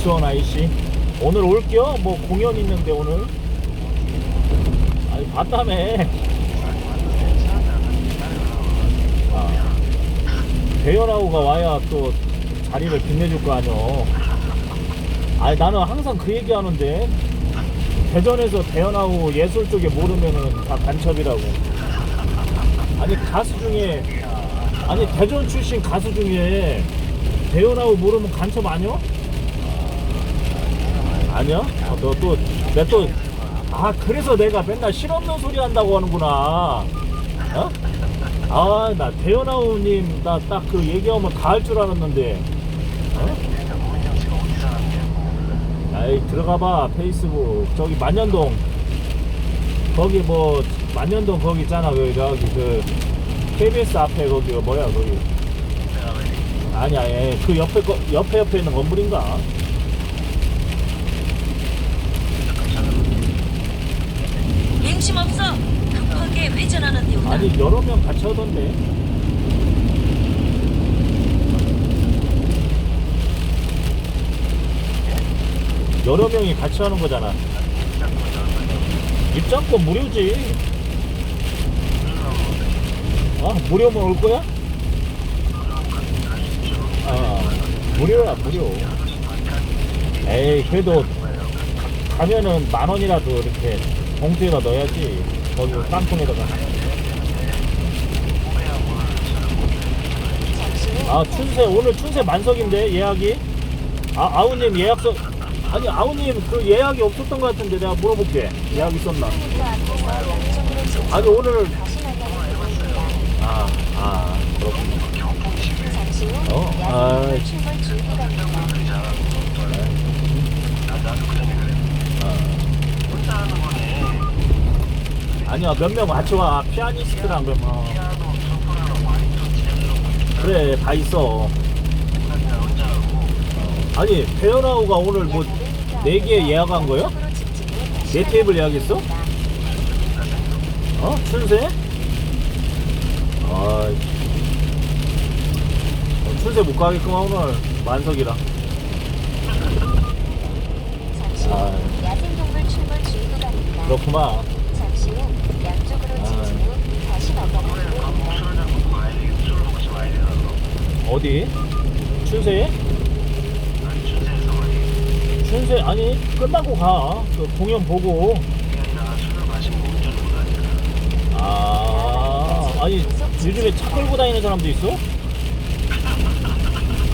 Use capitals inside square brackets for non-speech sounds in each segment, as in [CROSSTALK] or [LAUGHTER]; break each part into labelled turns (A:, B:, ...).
A: 유수원 아이씨. 오늘 올게요 뭐 공연 있는데 오늘? 아니 봤다며. 아, 배연하우가 와야 또 자리를 빛내줄 거 아니여 아니 나는 항상 그 얘기 하는데 대전에서 대연하우 예술 쪽에 모르면은 다 간첩이라고. 아니 가수 중에 아니 대전 출신 가수 중에 대연하우 모르면 간첩 아니야? 아니야? 어, 너 또, 내 또, 아, 그래서 내가 맨날 실없는 소리 한다고 하는구나. 어? 아, 나 대현아우님, 나 딱 그 얘기하면 다 할 줄 알았는데. 어? 아이, 들어가봐, 페이스북. 저기 만년동. 거기 뭐, 만년동 거기 있잖아. 그, 저기 그, KBS 앞에 거기 뭐야, 거기. 아니야, 예. 그 옆에, 거, 옆에 옆에 있는 건물인가?
B: 맹심 없어. 급하게 회전하는 데우다.
A: 아니 여러 명 같이 하던데 여러 명이 같이 하는 거잖아 입장권 무료지 아 무료면 올 거야? 아 무료야 무료 에이 그래도 가면은 만 원이라도 이렇게 봉투에다 넣어야지 거기 깡통에다가. 아 춘세 오늘 춘세 만석인데 예약이? 아 아우님 예약서 아니 아우님 그 예약이 없었던 것 같은데 내가 물어볼게. 예약 있었나? 아니 오늘. 아아 그렇군요 어? 아, 아니야 몇 명 같이 와 피아니스트랑 그러면 어. 그래 다 있어 아니 배연아우가 오늘 뭐네개 예약한 거요? 네 테이블 예약했어? 어? 춘세? 아, 어, 춘세 못 가겠구만 오늘 만석이라 아. 그렇구만
C: 잠시 후 양쪽으로
A: 아.
C: 직진 후 다시 만나는 길입니다.
A: 어디? 춘세에? 춘세 아니 끝나고 가. 그 공연 보고. 아 아니 요즘에 차 끌고 다니는 사람도 있어?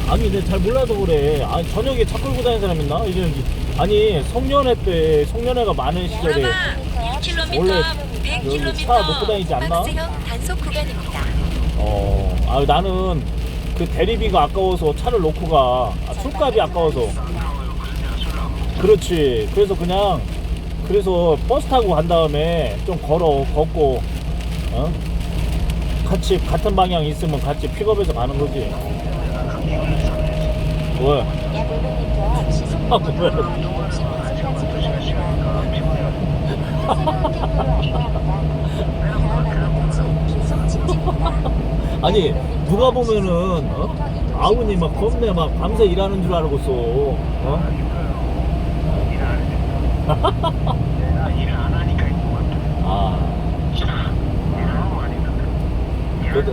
A: 아니 내가 잘 몰라서 그래. 아니 저녁에 차 끌고 다니는 사람 있나? 요즘 아니 송년회 때 송년회가 많은 시절에
B: 오라마 6km,
A: 원래
B: 100km.
A: 여기 차 놓고 다니지 않나?
C: 박스형 단속 구간입니다.
A: 어, 아 나는 그 대리비가 아까워서 차를 놓고 가. 아, 술값이 아까워서. 그렇지. 그래서 그냥 그래서 버스 타고 간 다음에 좀 걸어 걷고 어? 같이 같은 방향 있으면 같이 픽업해서 가는 거지. 뭐?
C: 약 500m 앞 시속
A: 아, 뭐야.
C: 60 과속까지 구간입니다. 다음 안내까지 계속 직진입니다.
A: 아니 누가 보면은 어? 아우님 막 겁내 막 밤새 일하는 줄 알고서 어? [LAUGHS] 아 [LAUGHS] 그래도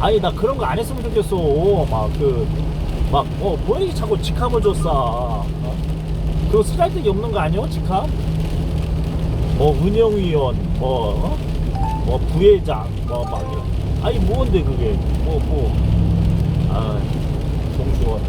A: 아니 나 그런 거 안 했으면 좋겠어. 막 그 막어 뭐야 이 자꾸 직함을 줬어. 어? 그거 쓰잘데기 없는 거 아니야 직함? 뭐 운영위원 뭐, 어? 뭐 부회장 뭐막 아니 뭔데 그게 뭐 뭐. 아 동수원.